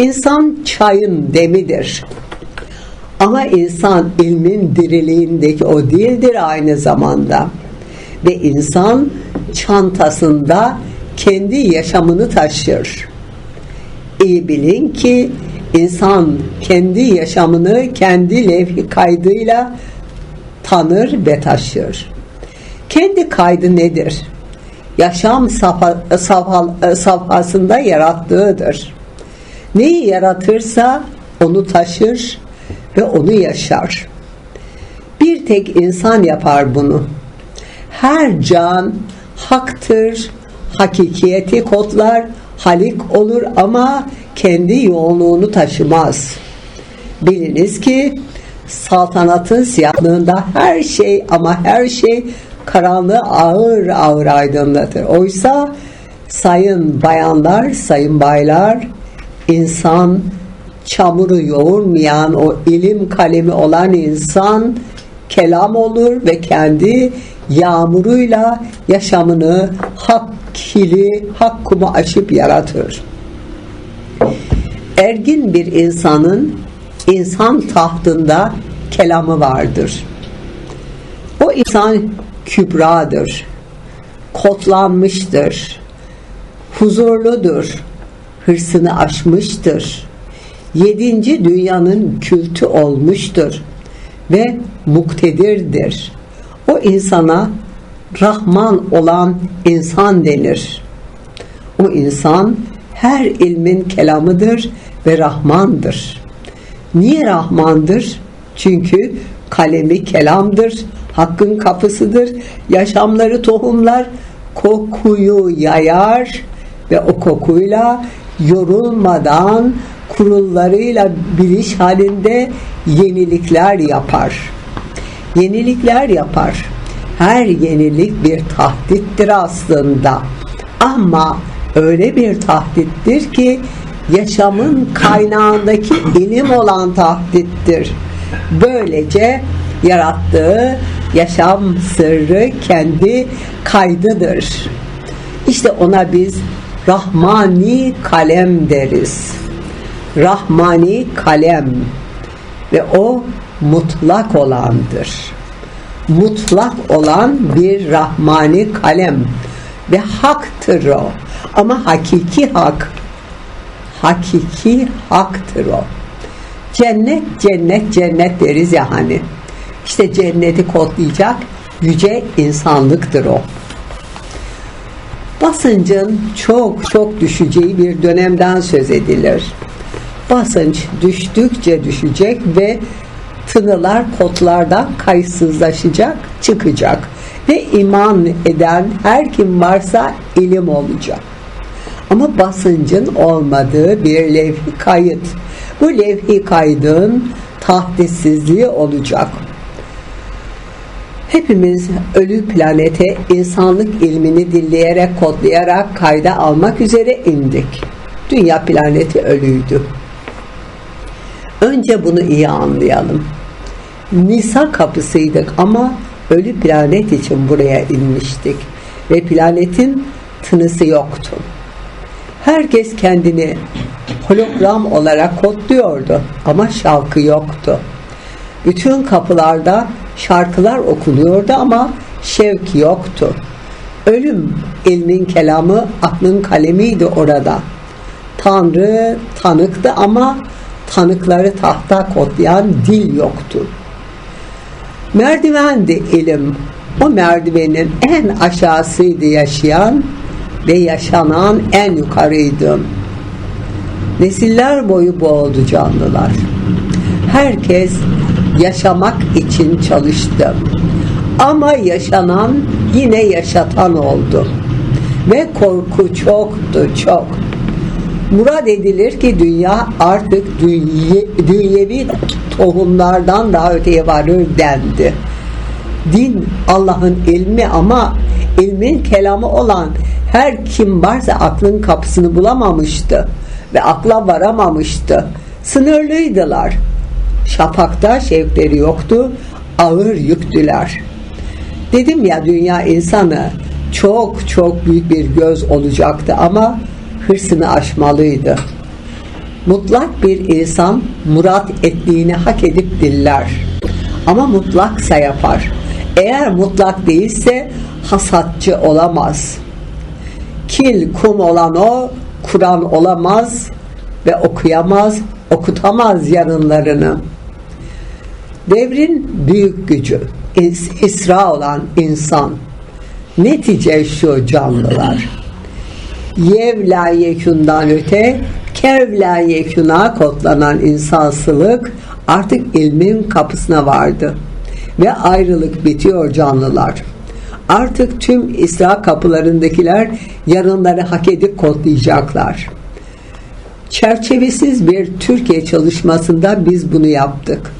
İnsan çayın demidir. Ama insan ilmin diriliğindeki o değildir aynı zamanda. Ve insan çantasında kendi yaşamını taşır. İyi bilin ki insan kendi yaşamını kendi levhi kaydıyla tanır ve taşır. Kendi kaydı nedir? Yaşam safa, safhasında yarattığıdır. Neyi yaratırsa onu taşır ve onu yaşar. Bir tek insan yapar bunu. Her can haktır, hakikiyeti kodlar, halik olur ama kendi yoğunluğunu taşımaz. Biliniz ki saltanatın siyahlığında her şey ama her şey karanlığı ağır ağır aydınlatır. Oysa sayın bayanlar, sayın baylar, insan çamuru yoğurmayan o ilim kalemi olan insan kelam olur ve kendi yağmuruyla yaşamını hak kili, hak kumu aşıp yaratır. Ergin bir insanın insan tahtında kelamı vardır. O insan kübradır, kotlanmıştır, huzurludur, hırsını aşmıştır, yedinci dünyanın kültü olmuştur ve muktedirdir. O insana Rahman olan insan denir. O insan her ilmin kelamıdır ve Rahmandır. Niye Rahmandır? Çünkü kalemi kelamdır, hakkın kapısıdır, yaşamları tohumlar, kokuyu yayar ve o kokuyla yorulmadan kurullarıyla biliş halinde yenilikler yapar. Yenilikler yapar. Her yenilik bir tahdittir aslında. Ama öyle bir tahdittir ki yaşamın kaynağındaki ilim olan tahdittir. Böylece yarattığı yaşam sırrı kendi kaydıdır. İşte ona biz Rahmani kalem deriz. Rahmani kalem ve o mutlak olandır. Mutlak olan bir Rahmani kalem ve haktır o. Ama hakiki hak, hakiki haktır o. Cennet, cennet, cennet deriz ya hani. İşte cenneti kodlayacak yüce insanlıktır o. Basıncın çok çok düşeceği bir dönemden söz edilir. Basınç düştükçe düşecek ve tınılar potlardan kayıtsızlaşacak, çıkacak ve iman eden her kim varsa ilim olacak. Ama basıncın olmadığı bir levhi kayıt. Bu levhi kaydın tahdissizliği olacak. Hepimiz ölü planete insanlık ilmini dilleyerek, kodlayarak kayda almak üzere indik. Dünya planeti ölüydü. Önce bunu iyi anlayalım. Nisa kapısıydık ama ölü planet için buraya inmiştik. Ve planetin tınısı yoktu. Herkes kendini hologram olarak kodluyordu ama şarkı yoktu. Bütün kapılarda şarkılar okunuyordu ama şevk yoktu. Ölüm ilmin kelamı aklın kalemiydi orada. Tanrı tanıktı ama tanıkları tahta kodlayan dil yoktu. Merdivendi ilim. O merdivenin en aşağısıydı yaşayan ve yaşanan en yukarıydı. Nesiller boyu bu oldu canlılar. Herkes yaşamak için çalıştı. Ama yaşanan yine yaşatan oldu. Ve korku çoktu çok. Murad edilir ki dünya artık dünye, dünyevi tohumlardan daha öteye varır dendi. Din Allah'ın ilmi ama ilmin kelamı olan her kim varsa aklın kapısını bulamamıştı ve akla varamamıştı. Sınırlıydılar. Şafakta şevkleri yoktu, ağır yüktüler. Dedim ya dünya insanı çok çok büyük bir göz olacaktı ama hırsını aşmalıydı. Mutlak bir insan murat ettiğini hak edip diller. Ama mutlaksa yapar. Eğer mutlak değilse hasatçı olamaz. Kil kum olan o, Kur'an olamaz ve okuyamaz, okutamaz yarınlarını. Devrin büyük gücü, is- İsra olan insan. Netice şu canlılar. Yevla yekundan öte, kevla yekuna kodlanan insansılık artık ilmin kapısına vardı. Ve ayrılık bitiyor canlılar. Artık tüm İsra kapılarındakiler yarınları hak edip kodlayacaklar. Çerçevesiz bir Türkiye çalışmasında biz bunu yaptık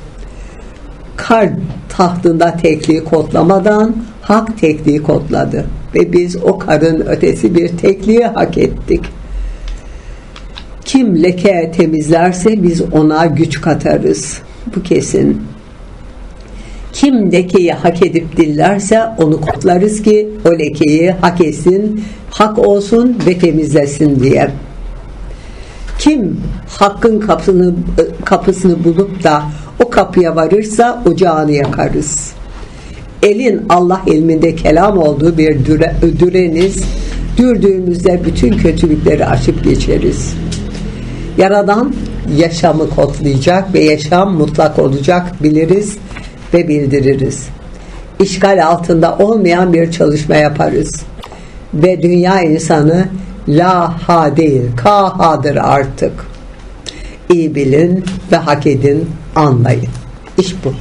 kar tahtında tekliği kodlamadan hak tekliği kodladı. Ve biz o karın ötesi bir tekliği hak ettik. Kim leke temizlerse biz ona güç katarız. Bu kesin. Kim lekeyi hak edip dillerse onu kutlarız ki o lekeyi hak etsin, hak olsun ve temizlesin diye. Kim hakkın kapısını kapısını bulup da o kapıya varırsa ocağını yakarız. Elin Allah ilminde kelam olduğu bir düre, düreniz, dürdüğümüzde bütün kötülükleri aşıp geçeriz. Yaradan yaşamı kodlayacak ve yaşam mutlak olacak biliriz ve bildiririz. İşgal altında olmayan bir çalışma yaparız. Ve dünya insanı la ha değil ka hadır artık. İyi bilin ve hak edin anlayın. İş bu.